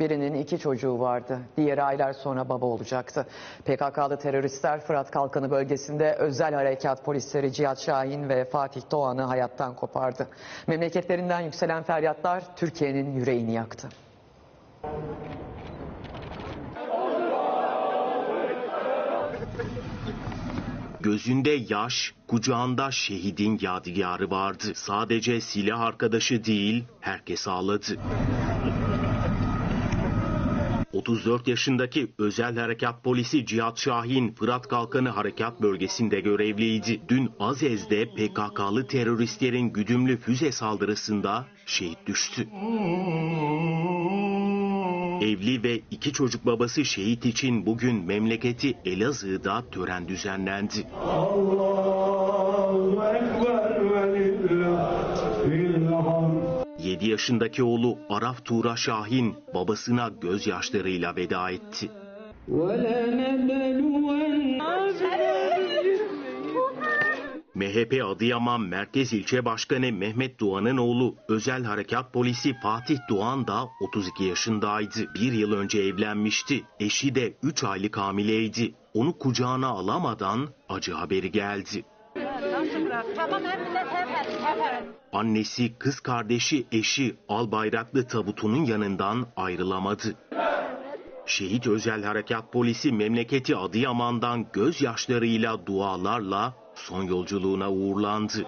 Birinin iki çocuğu vardı. Diğeri aylar sonra baba olacaktı. PKK'lı teröristler Fırat Kalkanı bölgesinde özel harekat polisleri Cihat Şahin ve Fatih Doğan'ı hayattan kopardı. Memleketlerinden yükselen feryatlar Türkiye'nin yüreğini yaktı. Gözünde yaş, kucağında şehidin yadigarı vardı. Sadece silah arkadaşı değil, herkes ağladı. 34 yaşındaki özel harekat polisi Cihat Şahin, Fırat Kalkanı Harekat Bölgesi'nde görevliydi. Dün Azez'de PKK'lı teröristlerin güdümlü füze saldırısında şehit düştü. Evli ve iki çocuk babası şehit için bugün memleketi Elazığ'da tören düzenlendi. Allahu 7 yaşındaki oğlu Araf Tuğra Şahin babasına gözyaşlarıyla veda etti. MHP Adıyaman Merkez İlçe Başkanı Mehmet Doğan'ın oğlu Özel Harekat Polisi Fatih Doğan da 32 yaşındaydı. Bir yıl önce evlenmişti. Eşi de 3 aylık hamileydi. Onu kucağına alamadan acı haberi geldi. Tamam hepiniz hepiniz hepiniz. Annesi, kız kardeşi, eşi albayraklı tabutunun yanından ayrılamadı. Şehit Özel Harekat Polisi memleketi Adıyaman'dan gözyaşlarıyla dualarla son yolculuğuna uğurlandı.